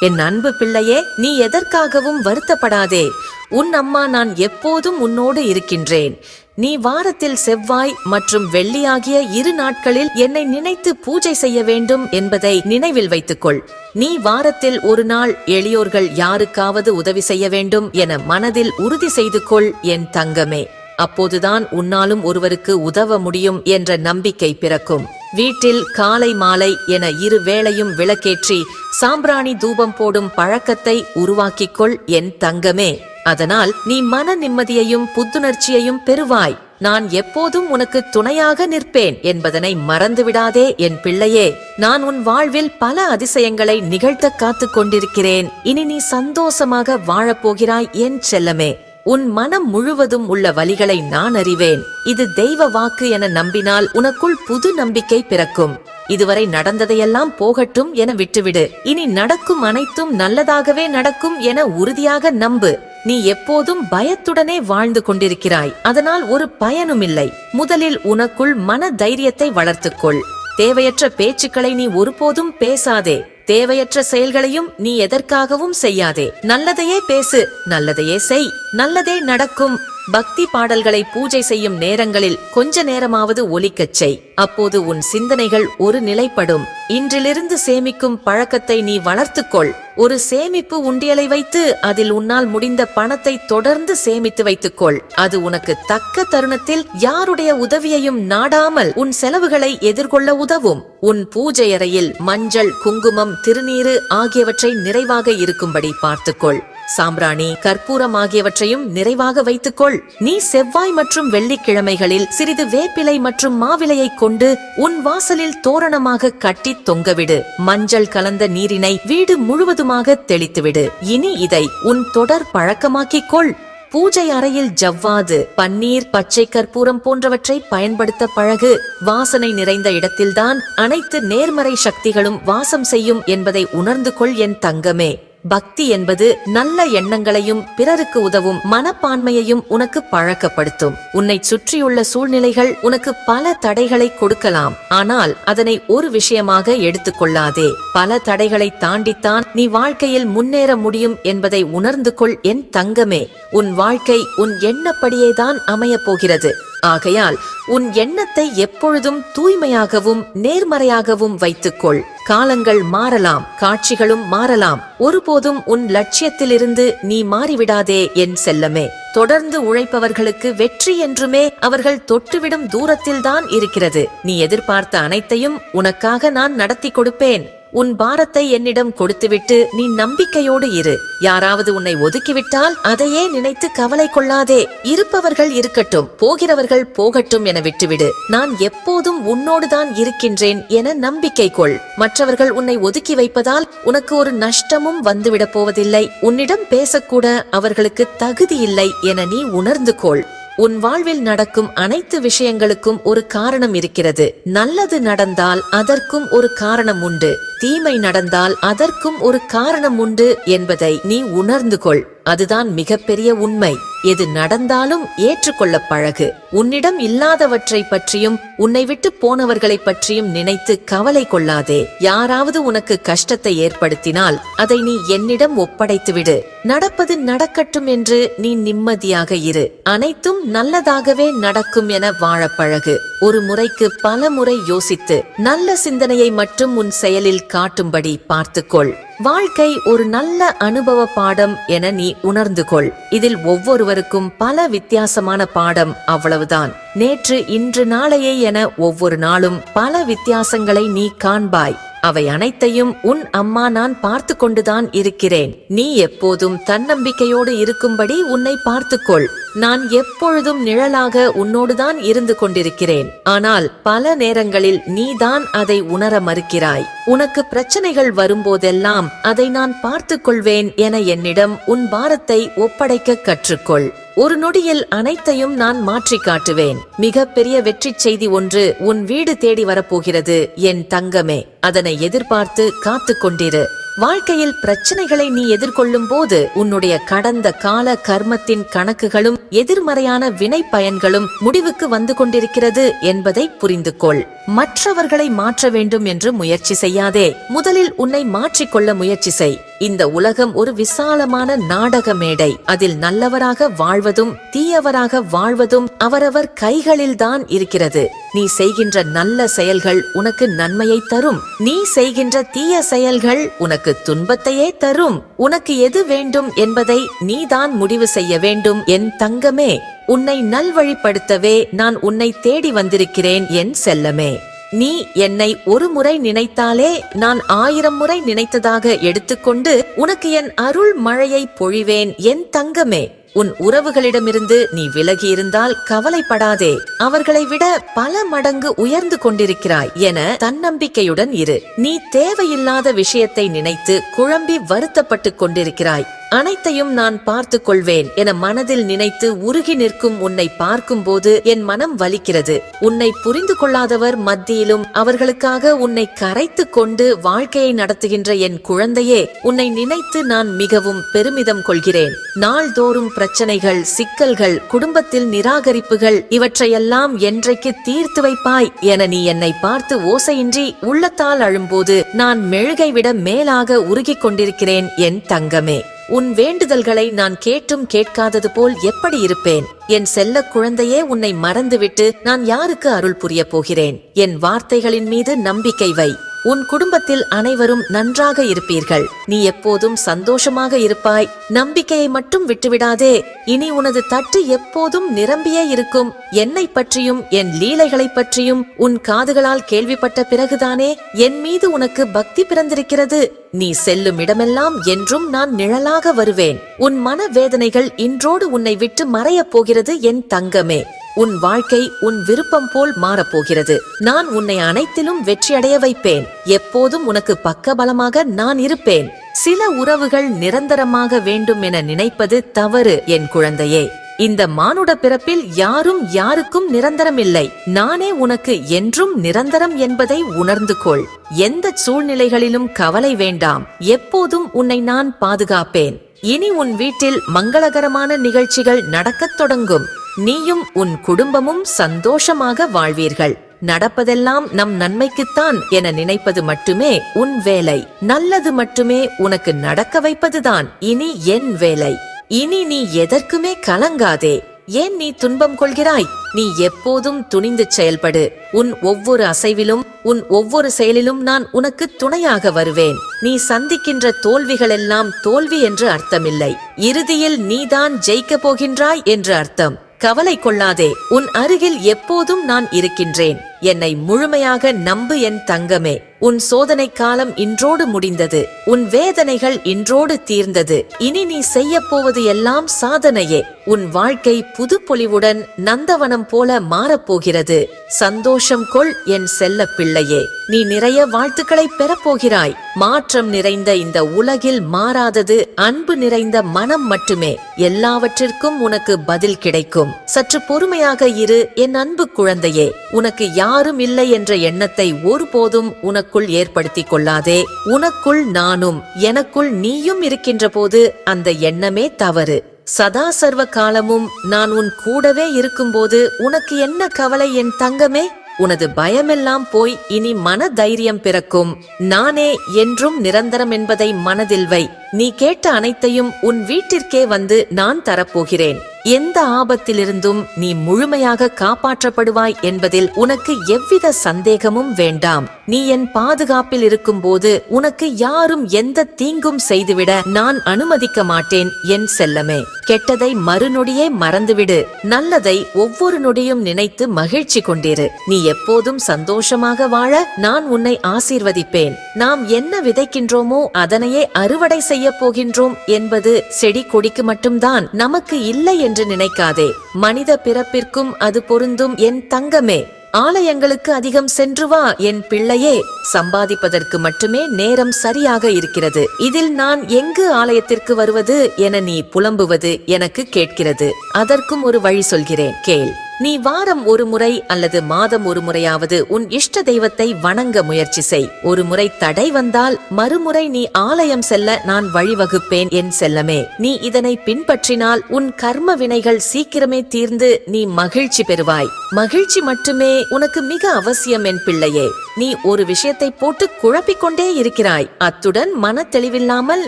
என் அன்பு பிள்ளையே நீ எதற்காகவும் வருத்தப்படாதே. உன் அம்மா நான் எப்போதும் உன்னோடு இருக்கின்றேன். நீ வாரத்தில் செவ்வாய் மற்றும் வெள்ளி ஆகிய இரு நாட்களில் என்னை நினைத்து பூஜை செய்ய வேண்டும் என்பதை நினைவில் வைத்துக்கொள். நீ வாரத்தில் ஒரு நாள் எளியோர்கள் யாருக்காவது உதவி செய்ய வேண்டும் என மனதில் உறுதி செய்து கொள் என் தங்கமே. அப்போதுதான் உன்னாலும் ஒருவருக்கு உதவ முடியும் என்ற நம்பிக்கை பிறக்கும். வீட்டில் காலை மாலை என இரு வேளையும் விளக்கேற்றி சாம்பிராணி தூபம் போடும் பழக்கத்தை உருவாக்கிக்கொள் என் தங்கமே. அதனால் நீ மன நிம்மதியையும் புத்துணர்ச்சியையும் பெறுவாய். நான் எப்போதும் உனக்கு துணையாக நிற்பேன் என்பதனை மறந்துவிடாதே என் பிள்ளையே. நான் உன் வாழ்வில் பல அதிசயங்களை நிகழ்த்த காத்துக் கொண்டிருக்கிறேன். இனி நீ சந்தோஷமாக வாழப்போகிறாய் என் செல்லமே. உன் மனம் முழுவதும் உள்ள வழிகளை நான் அறிவேன். இது தெய்வ வாக்கு என நம்பினால் உனக்குள் புது நம்பிக்கை பிறக்கும். இதுவரை நடந்ததையெல்லாம் போகட்டும் என விட்டுவிடு. இனி நடக்கும் அனைத்தும் நல்லதாகவே நடக்கும் என உறுதியாக நம்பு. நீ எப்போதும் பயத்துடனே வாழ்ந்து கொண்டிருக்கிறாய். அதனால் ஒரு பயனுமில்லை. முதலில் உனக்குள் மன தைரியத்தை வளர்த்துக்கொள். தேவையற்ற பேச்சுக்களை நீ ஒருபோதும் பேசாதே. தேவையற்ற செயல்களையும் நீ எதற்காகவும் செய்யாதே. நல்லதையே பேசு நல்லதையே செய். நல்லதே நடக்கும். பக்தி பாடல்களை பூஜை செய்யும் நேரங்களில் கொஞ்ச நேரமாவது ஒலிக்கச் செய். அப்போது உன் சிந்தனைகள் ஒரு நிலைப்படும். இன்றிலிருந்து சேமிக்கும் பழக்கத்தை நீ வளர்த்துக்கொள். ஒரு சேமிப்பு உண்டியலை வைத்து அதில் உன்னால் முடிந்த பணத்தை தொடர்ந்து சேமித்து வைத்துக்கொள். அது உனக்கு தக்க தருணத்தில் யாருடைய உதவியையும் நாடாமல் உன் செலவுகளை எதிர்கொள்ள உதவும். உன் பூஜை அறையில் மஞ்சள் குங்குமம் திருநீறு ஆகியவற்றை நிறைவாக இருக்கும்படி பார்த்துக்கொள். சாம்பிராணி கற்பூரம் ஆகியவற்றையும் நிறைவாக வைத்துக்கொள். நீ செவ்வாய் மற்றும் வெள்ளிக்கிழமைகளில் சிறிது வேப்பிலை மற்றும் மாவிலையை கொண்டு உன் வாசலில் தோரணமாக கட்டி தொங்கவிடு. மஞ்சள் கலந்த நீரினை வீடு முழுவதுமாக தெளித்துவிடு. இனி இதை உன் தொடர் பழக்கமாக்கிக் கொள். பூஜை அறையில் ஜவ்வாது பன்னீர் பச்சை கற்பூரம் போன்றவற்றை பயன்படுத்த பழகு. வாசனை நிறைந்த இடத்தில்தான் அனைத்து நேர்மறை சக்திகளும் வாசம் செய்யும் என்பதை உணர்ந்து கொள் என் தங்கமே. பக்தி என்பது நல்ல எண்ணங்களையும் பிறருக்கு உதவும் மனப்பான்மையையும் உனக்கு பழக்கப்படுத்தும். உன்னை சுற்றியுள்ள சூழ்நிலைகள் உனக்கு பல தடைகளை கொடுக்கலாம். ஆனால் அதனை ஒரு விஷயமாக எடுத்துக்கொள்ளாதே. பல தடைகளை தாண்டித்தான் நீ வாழ்க்கையில் முன்னேற முடியும் என்பதை உணர்ந்து கொள் என் தங்கமே. உன் வாழ்க்கை உன் எண்ணப்படியேதான் அமையப் போகிறது. ஆகையால் உன் எண்ணத்தை எப்பொழுதும் தூய்மையாகவும் நேர்மறையாகவும் வைத்துக்கொள். காலங்கள் மாறலாம் காட்சிகளும் மாறலாம். ஒருபோதும் உன் லட்சியத்திலிருந்து நீ மாறிவிடாதே என் செல்லமே. தொடர்ந்து உழைப்பவர்களுக்கு வெற்றி என்றுமே அவர்கள் தொட்டுவிடும் தூரத்தில்தான் இருக்கிறது. நீ எதிர்பார்த்த அனைத்தையும் உனக்காக நான் நடத்தி கொடுப்பேன். உன் பாரத்தை என்னிடம் கொடுத்துவிட்டு நீ நம்பிக்கையோடு இரு. யாராவது உன்னை ஒதுக்கிவிட்டால் அதையே நினைத்து கவலை கொள்ளாதே. இருப்பவர்கள் இருக்கட்டும் போகிறவர்கள் போகட்டும் என விட்டுவிடு. நான் எப்போதும் உன்னோடுதான் இருக்கின்றேன் என நம்பிக்கை கொள். மற்றவர்கள் உன்னை ஒதுக்கி வைப்பதால் உனக்கு ஒரு நஷ்டமும் வந்துவிடப் போவதில்லை. உன்னிடம் பேசக்கூட அவர்களுக்கு தகுதி இல்லை என நீ உணர்ந்து கொள். உன் வாழ்வில் நடக்கும் அனைத்து விஷயங்களுக்கும் ஒரு காரணம் இருக்கிறது. நல்லது நடந்தால் அதற்கும் ஒரு காரணம் உண்டு. தீமை நடந்தால் அதற்கும் ஒரு காரணம் உண்டு என்பதை நீ உணர்ந்து கொள். அதுதான் மிகப்பெரிய உண்மை. எது நடந்தாலும் ஏற்றுக்கொள்ள பழகு. உன்னிடம் இல்லாதவற்றை பற்றியும் உன்னை விட்டு போனவர்களை பற்றியும் நினைத்து கவலை கொள்ளாதே. யாராவது உனக்கு கஷ்டத்தை ஏற்படுத்தினால் அதை நீ என்னிடம் ஒப்படைத்துவிடு. நடப்பது நடக்கட்டும் என்று நீ நிம்மதியாக இரு. அனைத்தும் நல்லதாகவே நடக்கும் என வாழ பழகு. ஒரு முறைக்கு பல முறை யோசித்து நல்ல சிந்தனையை மட்டும் உன் செயலில் காட்டும்படி பார்த்துக்கொள். வாழ்க்கை ஒரு நல்ல அனுபவ பாடம் என நீ உணர்ந்து கொள் இதில் ஒவ்வொருவருக்கும் பல வித்தியாசமான பாடம் அவ்வளவுதான். நேற்று இன்று நாளையே என ஒவ்வொரு நாளும் பல வித்தியாசங்களை நீ காண்பாய். அவை அனைத்தையும் உன் அம்மா நான் பார்த்து கொண்டுதான் இருக்கிறேன். நீ எப்போதும் தன்னம்பிக்கையோடு இருக்கும்படி உன்னை பார்த்துக்கொள். நான் எப்பொழுதும் நிழலாக உன்னோடுதான் இருந்து கொண்டிருக்கிறேன். ஆனால் பல நேரங்களில் நீதான் அதை உணர மறுக்கிறாய். உனக்கு பிரச்சனைகள் வரும்போதெல்லாம் அதை நான் பார்த்துக் கொள்வேன் என என்னிடம் உன் பாரத்தை ஒப்படைக்க கற்றுக்கொள். ஒரு நொடியில் அனைத்தையும் நான் மாற்றி காட்டுவேன். மிக பெரிய வெற்றி செய்தி ஒன்று உன் வீடு தேடி வரப்போகிறது என் தங்கமே. அதனை எதிர்பார்த்து காத்துக் கொண்டிரு. வாழ்க்கையில் பிரச்சனைகளை நீ எதிர்கொள்ளும் போது உன்னுடைய கடந்த கால கர்மத்தின் கணக்குகளும் எதிர்மறையான வினை பயன்களும் முடிவுக்கு வந்து கொண்டிருக்கிறது என்பதை புரிந்து கொள் மற்றவர்களை மாற்ற வேண்டும் என்று முயற்சி செய்யாதே. முதலில் உன்னை மாற்றிக்கொள்ள முயற்சி செய். இந்த உலகம் ஒரு விசாலமான நாடக மேடை அதில் நல்லவராக வாழ்வதும் தீயவராக வாழ்வதும் அவரவர் கைகளில்தான் இருக்கிறது. நீ செய்கின்ற நல்ல செயல்கள் உனக்கு நன்மையை தரும். நீ செய்கின்ற தீய செயல்கள் உனக்கு துன்பத்தையே தரும். உனக்கு எது வேண்டும் என்பதை நீதான் முடிவு செய்ய வேண்டும். என் தங்கமே உன்னை நல்வழிப்படுத்தவே நான் உன்னை தேடி வந்திருக்கிறேன் என் செல்லமே. நீ என்னை ஒரு முறை நினைத்தாலே நான் ஆயிரம் முறை நினைத்ததாக எடுத்துக்கொண்டு உனக்கு என் அருள் மழையை பொழிவேன் என் தங்கமே. உன் உறவுகளிடமிருந்து நீ விலகி இருந்தால் கவலைப்படாதே. அவர்களை விட பல மடங்கு உயர்ந்து கொண்டிருக்கிறாய் என தன்னம்பிக்கையுடன் இரு. நீ தேவையில்லாத விஷயத்தை நினைத்து குழம்பி வருத்தப்பட்டுக் கொண்டிருக்கிறாய். அனைத்தையும் நான் பார்த்து கொள்வேன் என மனதில் நினைத்து உருகி நிற்கும் உன்னை பார்க்கும்போது என் மனம் வலிக்கிறது. உன்னை புரிந்து கொள்ளாதவர் மத்தியிலும் அவர்களுக்காக உன்னை கரைத்து கொண்டு வாழ்க்கையை நடத்துகின்ற என் குழந்தையே உன்னை நினைத்து நான் மிகவும் பெருமிதம் கொள்கிறேன். நாள்தோறும் பிரச்சனைகள் சிக்கல்கள் குடும்பத்தில் நிராகரிப்புகள் இவற்றையெல்லாம் என்றைக்கு தீர்த்து வைப்பாய் என நீ என்னை பார்த்து ஓசையின்றி உள்ளத்தால் அழும்போது நான் மெழுகை விட மேலாக உருகிக் கொண்டிருக்கிறேன் என் தங்கமே. உன் வேண்டுதல்களை நான் கேட்டும் கேட்காதது போல் எப்படி இருப்பேன்? என் செல்ல குழந்தையே உன்னை மறந்துவிட்டு நான் யாருக்கு அருள் புரிய போகிறேன்? என் வார்த்தைகளின் மீது நம்பிக்கை வை. உன் குடும்பத்தில் அனைவரும் நன்றாக இருப்பீர்கள். நீ எப்போதும் சந்தோஷமாக இருப்பாய். நம்பிக்கையை மட்டும் விட்டுவிடாதே. இனி உனது தட்டு எப்போதும் நிரம்பியே இருக்கும். என்னை பற்றியும் என் லீலைகளைப் பற்றியும் உன் காதுகளால் கேள்விப்பட்ட பிறகுதானே என் மீது உனக்கு பக்தி பிறந்திருக்கிறது? நீ செல்லும் இடமெல்லாம் என்றும் நான் நிழலாக வருவேன். உன் மன வேதனைகள் இன்றோடு உன்னை விட்டு மறையப் போகிறது என் தங்கமே. உன் வாழ்க்கை உன் விருப்பம் போல் மாறப்போகிறது. நான் உன்னை அனைத்திலும் வெற்றியடைய வைப்பேன். எப்போதும் உனக்கு பக்கபலமாக நான் இருப்பேன். சில உறவுகள் நிரந்தரமாக வேண்டும் என நினைப்பது தவறு என் குழந்தையே. இந்த மானுட பிறப்பில் யாரும் யாருக்கும் நிரந்தரம் இல்லை நானே உனக்கு என்றும் நிரந்தரம் என்பதை உணர்ந்து கொள். எந்த சூழ்நிலைகளிலும் கவலை வேண்டாம். எப்போதும் உன்னை நான் பாதுகாப்பேன். இனி உன் வீட்டில் மங்களகரமான நிகழ்ச்சிகள் நடக்கத் தொடங்கும். நீயும் உன் குடும்பமும் சந்தோஷமாக வாழ்வீர்கள். நடப்பதெல்லாம் நம் நன்மைக்குத்தான் என நினைப்பது மட்டுமே உன் வேலை. நல்லது மட்டுமே உனக்கு நடக்க வைப்பதுதான் இனி என் வேலை. இனி நீ எதற்குமே கலங்காதே. ஏன் நீ துன்பம் கொள்கிறாய்? நீ எப்போதும் துணிந்து செயல்படு. உன் ஒவ்வொரு அசைவிலும் உன் ஒவ்வொரு செயலிலும் நான் உனக்கு துணையாக வருவேன். நீ சந்திக்கின்ற தோல்விகளெல்லாம் தோல்வி என்று அர்த்தமில்லை. இறுதியில் நீதான் ஜெயிக்கப் போகின்றாய் என்று அர்த்தம். கவலை கொள்ளாதே. உன் அருகில் எப்போதும் நான் இருக்கின்றேன். என்னை முழுமையாக நம்பு என் தங்கமே. உன் சோதனை காலம் இன்றோடு முடிந்தது. உன் வேதனைகள் இன்றோடு தீர்ந்தது. இனி நீ செய்ய போவது எல்லாம் சாதனையே. உன் வாழ்க்கை புது பொலிவுடன் நந்தவனம் போல மாறப்போகிறது சந்தோஷம் கொள் என் செல்ல பிள்ளையே. நீ நிறைய வாழ்த்துக்களை பெறப்போகிறாய் மாற்றம் நிறைந்த இந்த உலகில் மாறாதது அன்பு நிறைந்த மனம் மட்டுமே. எல்லாவற்றிற்கும் உனக்கு பதில் கிடைக்கும். சற்று பொறுமையாக இரு என் அன்பு குழந்தையே. உனக்கு யாரும் இல்லை என்ற எண்ணத்தை ஒருபோதும் உனக்குள் ஏற்படுத்திக் கொள்ளாதே. உனக்குள் நானும் எனக்குள் நீயும் இருக்கின்ற போது அந்த எண்ணமே தவறு. சதா சர்வ காலமும் நான் உன் கூடவே இருக்கும்போது உனக்கு என்ன கவலை என் தங்கமே? உனது பயமெல்லாம் போய் இனி மன தைரியம் பிறக்கும். நானே என்றும் நிரந்தரம் என்பதை மனதில் வை. நீ கேட்ட அனைத்தையும் உன் வீட்டிற்கே வந்து நான் தரப்போகிறேன். எந்த ஆபத்திலிருந்தும் நீ முழுமையாக காப்பாற்றப்படுவாய் என்பதில் உனக்கு எவ்வித சந்தேகமும் வேண்டாம். நீ என் பாதுகாப்பில் இருக்கும்போது உனக்கு யாரும் எந்த தீங்கும் செய்துவிட நான் அனுமதிக்க மாட்டேன் என் செல்லமே. கெட்டதை மறுநொடியே மறந்துவிடு. நல்லதை ஒவ்வொரு நொடியும் நினைத்து மகிழ்ச்சி கொண்டிரு. நீ எப்போதும் சந்தோஷமாக வாழ நான் உன்னை ஆசீர்வதிப்பேன். நாம் என்ன விதைக்கின்றோமோ அதனையே அறுவடை செய்ய போகின்றோம் என்பது செடி கொடிக்கு மட்டும்தான். நமக்கு இல்லை என்று நினைக்காதே. மனித பிறப்பிற்கும் அது பொருந்தும் என் தங்கமே. ஆலயங்களுக்கு அதிகம் சென்று வா என் பிள்ளையே. சம்பாதிப்பதற்கு மட்டுமே நேரம் சரியாக இருக்கிறது. இதில் நான் எங்கு ஆலயத்திற்கு வருவது என நீ புலம்புவது எனக்கு கேட்கிறது. அதற்கும் ஒரு வழி சொல்கிறேன். கேள். நீ வாரம் ஒரு முறை அல்லது மாதம் ஒரு முறையாவது உன் இஷ்ட தெய்வத்தை வணங்க முயற்சி செய். ஒரு முறை தடை வந்தால் மறுமுறை நீ ஆலயம் செல்ல நான் வழிவகுப்பேன் என் செல்லமே. நீ இதனை பின்பற்றினால் உன் கர்ம வினைகள் சீக்கிரமே தீர்ந்து நீ மகிழ்ச்சி பெறுவாய். மகிழ்ச்சி மட்டுமே உனக்கு மிக அவசியம் என் பிள்ளையே. நீ ஒரு விஷயத்தை போட்டு குழப்பிக் கொண்டே இருக்கிறாய். அத்துடன் மன தெளிவில்லாமல்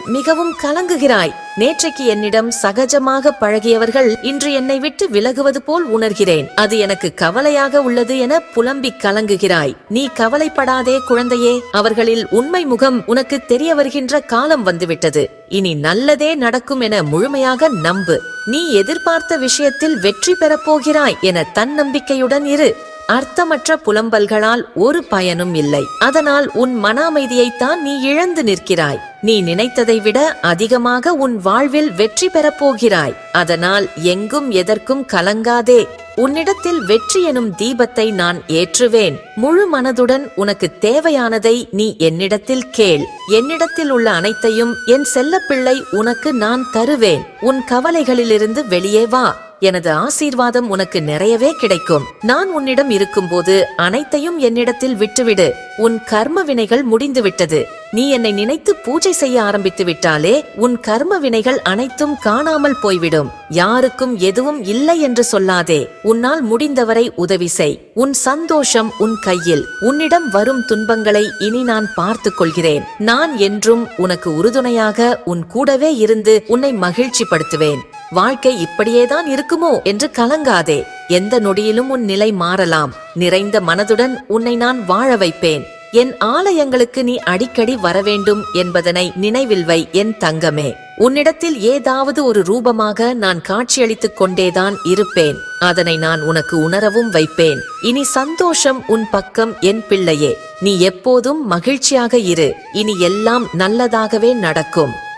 மிகவும் கலங்குகிறாய். நேற்றைக்கு என்னிடம் சகஜமாக பழகியவர்கள் இன்று என்னை விட்டு விலகுவது போல் உணர்கிறேன். அது எனக்கு கவலையாக உள்ளது என புலம்பிக் கலங்குகிறாய். நீ கவலைப்படாதே குழந்தையே. அவர்களில் உண்மை முகம் உனக்கு தெரிய வருகின்ற காலம் வந்துவிட்டது. இனி நல்லதே நடக்கும் என முழுமையாக நம்பு. நீ எதிர்பார்த்த விஷயத்தில் வெற்றி பெறப் போகிறாய் என தன்னம்பிக்கையுடன் இரு. அர்த்தமற்ற புலம்பல்களால் ஒரு பயனும் இல்லை. அதனால் உன் மன அமைதியைத்தான் நீ இழந்து நிற்கிறாய். நீ நினைத்ததை விட அதிகமாக உன் வாழ்வில் வெற்றி பெறப் போகிறாய். அதனால் எங்கும் எதற்கும் கலங்காதே. உன்னிடத்தில் வெற்றி எனும் தீபத்தை நான் ஏற்றுவேன். முழு மனதுடன் உனக்கு தேவையானதை நீ என்னிடத்தில் கேள். என்னிடத்தில் உள்ள அனைத்தையும் என் செல்லப்பிள்ளை உனக்கு நான் தருவேன். உன் கவலைகளிலிருந்து வெளியே வா. எனது ஆசீர்வாதம் உனக்கு நிறையவே கிடைக்கும். நான் உன்னிடம் இருக்கும்போது அனைத்தையும் என்னிடத்தில் விட்டுவிடு. உன் கர்ம வினைகள் முடிந்து விட்டது நீ என்னை நினைத்து பூஜை செய்ய ஆரம்பித்து விட்டாலே உன் கர்ம வினைகள் அனைத்தும் காணாமல் போய்விடும். யாருக்கும் எதுவும் இல்லை என்று சொல்லாதே. உன்னால் முடிந்தவரை உதவி செய். உன் சந்தோஷம் உன் கையில். உன்னிடம் வரும் துன்பங்களை இனி நான் பார்த்துக் கொள்கிறேன். நான் என்றும் உனக்கு உறுதுணையாக உன் கூடவே இருந்து உன்னை மகிழ்ச்சிப்படுத்துவேன். வாழ்க்கை இப்படியேதான் இருக்குமோ என்று கலங்காதே. எந்த நொடியிலும் உன் நிலை மாறலாம். நிறைந்த மனதுடன் உன்னை நான் வாழ வைப்பேன். என் ஆலயங்களுக்கு நீ அடிக்கடி வரவேண்டும் என்பதனை நினைவில் வை என் தங்கமே. உன்னிடத்தில் ஏதாவது ஒரு ரூபமாக நான் காட்சியளித்துக் கொண்டேதான் இருப்பேன். அதனை நான் உனக்கு உணரவும் வைப்பேன். இனி சந்தோஷம் உன் பக்கம் என் பிள்ளையே. நீ எப்போதும் மகிழ்ச்சியாக இரு. இனி எல்லாம் நல்லதாகவே நடக்கும்.